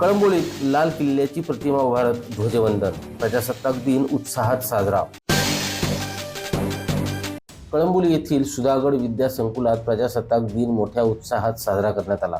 कळंबोलीत लाल किल्ल्याची प्रतिमा उभारत ध्वजवंदन. प्रजासत्ताक दिन उत्साहात साजरा. कळंबोली येथील सुधागड विद्या संकुलात प्रजासत्ताक दिन मोठ्या उत्साहात साजरा करण्यात आला.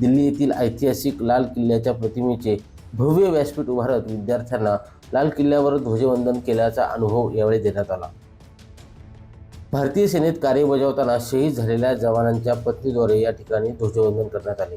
दिल्ली येथील ऐतिहासिक लाल किल्ल्याच्या प्रतिमेचे भव्य व्यासपीठ उभारत विद्यार्थ्यांना लाल किल्ल्यावर ध्वजवंदन केल्याचा अनुभव यावेळी देण्यात आला. भारतीय सेनेत कार्य बजावताना शहीद झालेल्या जवानांच्या पत्नीद्वारे या ठिकाणी ध्वजवंदन करण्यात आले.